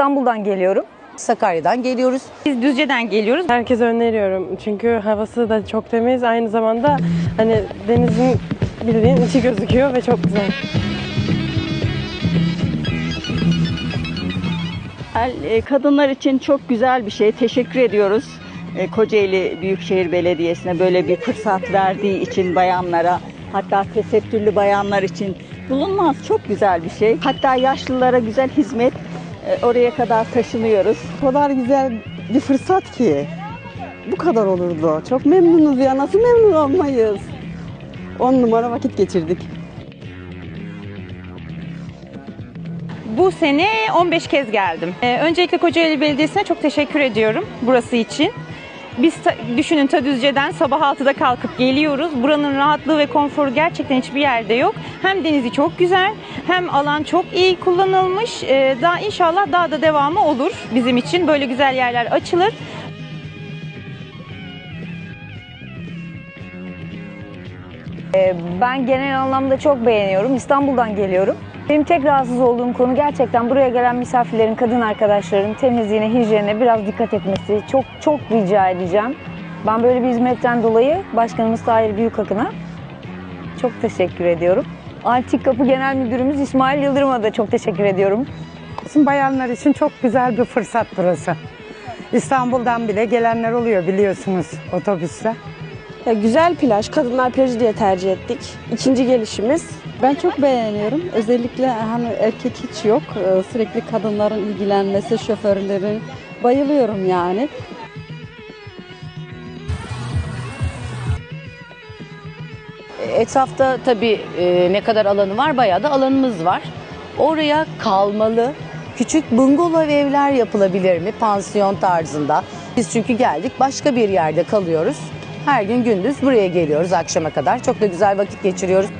İstanbul'dan geliyorum. Sakarya'dan geliyoruz. Biz Düzce'den geliyoruz. Herkese öneriyorum. Çünkü havası da çok temiz. Aynı zamanda hani denizin bildiğin içi gözüküyor ve çok güzel. E, Kadınlar için çok güzel bir şey. Teşekkür ediyoruz. E, Kocaeli Büyükşehir Belediyesi'ne böyle bir fırsat verdiği için bayanlara hatta tesettürlü bayanlar için bulunmaz çok güzel bir şey. Hatta yaşlılara güzel hizmet oraya kadar taşınıyoruz. O kadar güzel bir fırsat ki. Bu kadar olurdu. Çok memnunuz ya. Nasıl memnun olmayız? On numara vakit geçirdik. Bu sene 15 kez geldim. Ee, öncelikle Kocaeli Belediyesi'ne çok teşekkür ediyorum burası için. Biz düşünün ta Düzce'den sabah 6'da kalkıp geliyoruz. Buranın rahatlığı ve konforu gerçekten hiçbir yerde yok. Hem denizi çok güzel, hem alan çok iyi kullanılmış. Ee, daha inşallah daha da devamı olur bizim için. Böyle güzel yerler açılır. Ben genel anlamda çok beğeniyorum. İstanbul'dan geliyorum. Benim tek rahatsız olduğum konu gerçekten buraya gelen misafirlerin, kadın arkadaşların temizliğine, hijyenine biraz dikkat etmesi. Çok çok rica edeceğim. Ben böyle bir hizmetten dolayı Başkanımız Tahir Büyükakın'a çok teşekkür ediyorum. Antik Kapı Genel Müdürümüz İsmail Yıldırım'a da çok teşekkür ediyorum. Bizim bayanlar için çok güzel bir fırsat burası. İstanbul'dan bile gelenler oluyor biliyorsunuz otobüsle. Ya güzel plaj, kadınlar plajı diye tercih ettik. İkinci gelişimiz. Ben çok beğeniyorum. Özellikle hani erkek hiç yok. Ee, Sürekli kadınların ilgilenmesi, şoförlerin. Bayılıyorum yani. Etrafta tabii e, ne kadar alanı var bayağı da alanımız var. Oraya kalmalı. Küçük bungalov evler yapılabilir mi pansiyon tarzında? Biz çünkü geldik başka bir yerde kalıyoruz. Her gün gündüz buraya geliyoruz akşama kadar. Çok da güzel vakit geçiriyoruz.